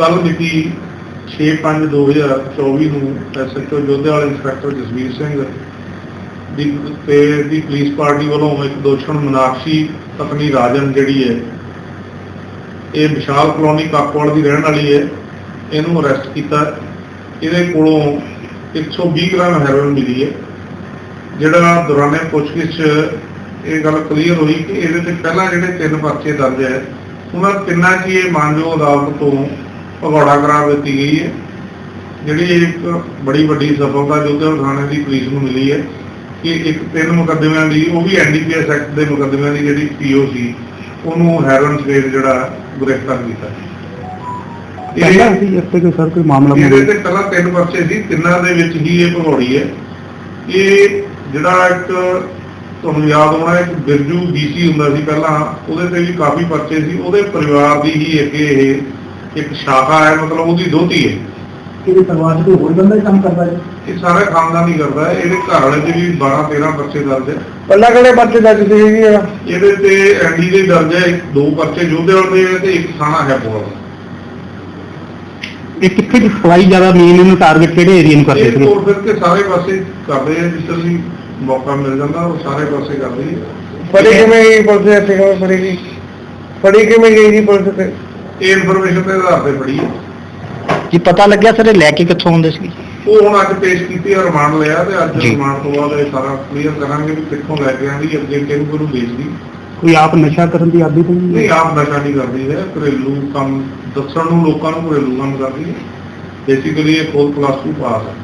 ਕੱਲ ਮਿਤੀ 6/5/2024 ਨੂੰ ਐਸਐਚਓ ਵਾਲੇ ਇੰਸਪੈਕਟਰ ਜਸਵੀਰ ਸਿੰਘ ਦੀ ਤੇ ਦੀ ਪੁਲਿਸ ਪਾਰਟੀ ਵੱਲੋਂ ਇੱਕ ਦੋਸ਼ਣ ਮਨਾਕਸ਼ੀ ਪਤਨੀ ਰਾਜਨ ਜਿਹੜੀ ਹੈ, ਇਹ ਵਿਸ਼ਾਲ ਕਲੋਨੀ ਕਾਕੋਵਾਲ ਦੀ ਰਹਿਣ ਵਾਲੀ ਹੈ, ਇਹਨੂੰ ਅਰੈਸਟ ਕੀਤਾ। ਇਹਦੇ ਕੋਲੋਂ 120 ਗ੍ਰਾਮ ਹੈਰੋਇਨ ਮਿਲੀ ਹੈ, ਜਿਹੜਾ ਦੌਰਾਨੇ ਪੁੱਛਗਿੱਛ ਇਹ ਗੱਲ ਕਲੀਅਰ ਹੋਈ ਕਿ ਇਹਦੇ ਤੇ ਪਹਿਲਾਂ ਜਿਹੜੇ ਤਿੰਨ ਪਰਚੇ ਦਰਜ ਹੈ, ਉਹਨਾਂ ਤਿੰਨਾਂ 'ਚ ਇਹ ਮਾਨਯੋਗ ਅਦਾਲਤ ਤੋਂ ਭਗੌੜਾ ਕਰਾਰ ਦਿੱਤੀ ਗਈ ਹੈ। ਜਿਹੜੀ ਇੱਕ ਬੜੀ ਵੱਡੀ ਸਫਲਤਾ ਜੋਧੇਵਾਲ ਥਾਣੇ ਦੀ ਪੁਲਿਸ ਨੂੰ ਮਿਲੀ ਹੈ ਕਿ ਇੱਕ ਤਿੰਨ ਮੁਕੱਦਮਿਆਂ ਦੀ ਉਹ ਵੀ ਐਨਡੀਪੀਐਸ ਐਕਟ ਦੇ ਮੁਕੱਦਮਿਆਂ ਦੀ ਜਿਹੜੀ ਪੀਓ ਸੀ ਉਹਨੂੰ ਹੈਰੋਇਨ ਸਮੇਤ ਜਿਹੜਾ ਗ੍ਰਿਫਤਾਰ ਕੀਤਾ ਪਹਿਲਾਂ ਸੀ ਇਸ ਤੇ ਕੋਈ ਸਰ ਕੋਈ ਮਾਮਲਾ ਇਹਦੇ ਤੇ ਪਹਿਲਾਂ ਤਿੰਨ ਪਰਚੇ ਸੀ ਤਿੰਨਾਂ ਦੇ ਵਿੱਚ ਹੀ ਇਹ ਭਗੌੜੀ ਹੈ। ਇਹ ਜਿਹੜਾ ਇੱਕ ਤੁਹਾਨੂੰ ਯਾਦ ਹੋਣਾ ਇੱਕ ਬਿਰਜੂ ਬੀਸੀ ਹੁੰਦਾ ਸੀ ਪਹਿਲਾਂ ਉਹਦੇ ਤੇ ਵੀ ਕਾਫੀ ਪਰਚੇ ਸੀ ਉਹਦੇ ਪਰਿਵਾਰ ਦੀ ਹੀ ਅੱਗੇ ਇਹ ਇੱਕ ਸ਼ਾਖਾ ਹੈ ਮਤਲਬ ਉਹਦੀ ਦੋਤੀ ਹੈ। ਕਿਹਦੇ ਪਰਿਵਾਰ ਚ ਕੋਈ ਹੋਰ ਬੰਦਾ ਹੀ ਕੰਮ ਕਰਦਾ ਹੈ ਇਹ ਸਾਰਾ ਖਾਨਦਾਨ ਹੀ ਕਰਦਾ ਹੈ ਇਹਦੇ ਘਰ ਵਾਲੇ ਤੇ ਵੀ 12 13 ਪਰਚੇ ਦਰਜ ਹੈ। ਪਹਿਲਾਂ ਕਿਹੜੇ ਬੱਚੇ ਦਾ ਕਿਸੇ ਜੀ ਇਹਦੇ? ਤੇ ਐਂਡੀ ਦੇ ਦਰਜ ਹੈ ਇੱਕ- ਦੋ ਪਰਚੇ ਜੋਧੇ ਵਾਲੇ ਦੇ ਤੇ ਇੱਕ ਥਾਣਾ ਹੈ ਪੋਲ ਇਹ ਕਿੱਥੇ ਦੀ ਸਪਲਾਈ ਜ਼ਿਆਦਾ ਮੇਨ ਇਹਨੂੰ ਟਾਰਗੇਟ ਕਿਹੜੇ ਏਰੀਆ ਨੂੰ ਕਰਦੇ ਇਹ ਤੋੜ ਫਿਰ ਕੇ ਸਾਰੇ ਪਾਸੇ ਕਰਦੇ ਆ ਜਿੱਥੇ ਵੀ ਮੌਕਾ ਮਿਲ ਜਾਂਦਾ ਉਹ ਸਾਰੇ ਪਾਸੇ ਕਰਦੇ ਆ। ਫੜੀ ਕਿਵੇਂ ਗਈ ਪੁਲਿਸ ਇੱਥੇ? ਕਿਵੇਂ ਫੜੀ ਗਈ ਫੜੀ ਕਿਵੇਂ ਗਈ ਜੀ ਪੁਲਿਸ ਤੇ ਇਹ ਇਨਫੋਰਮੇਸ਼ਨ ਦੇ ਆਧਾਰ ਤੇ ਫੜੀ ਹੈ। ਕੀ ਪਤਾ ਲੱਗਿਆ ਸਰ ਇਹ ਲੈ ਕੇ ਕਿੱਥੋਂ ਆਉਂਦੇ ਸੀ ਉਹ ਹੁਣ ਅੱਜ ਪੇਸ਼ ਕੀਤੀ ਹੈ ਰਿਮਾਂਡ ਲਿਆ ਤੇ ਅੱਜ ਜੀ। ਰਿਮਾਂਡ ਤੋਂ ਬਾਅਦ ਇਹ ਸਾਰਾ ਕਲੀਅਰ ਕਰਾਂਗੇ ਵੀ ਕਿੱਥੋਂ ਲੈ ਕੇ ਆਂਦੀ ਅੱਗੇ ਕਿਹਨੂੰ ਕਿਹਨੂੰ ਵੇਚਦੀ ਕੋਈ ਆਪ ਨਸ਼ਾ ਕਰਨ ਦੀ ਆਦੀ ਤਾਂ ਨਹੀਂ ਨਹੀਂ ਆਪ ਨਸ਼ਾ ਨਹੀਂ ਕਰਦੀ ਹੈ ਘਰੇਲੂ ਕੰਮ ਦੱਸਣ ਨੂੰ ਲੋਕਾਂ ਨੂੰ ਘਰੇਲੂ ਕੰਮ ਕਰਦੀ ਹੈ। ਬੇਸਿਕਲੀ ਇਹ ਖੁਦ ਪਲੱਸ 2 ਪਾਸ ਹੈ।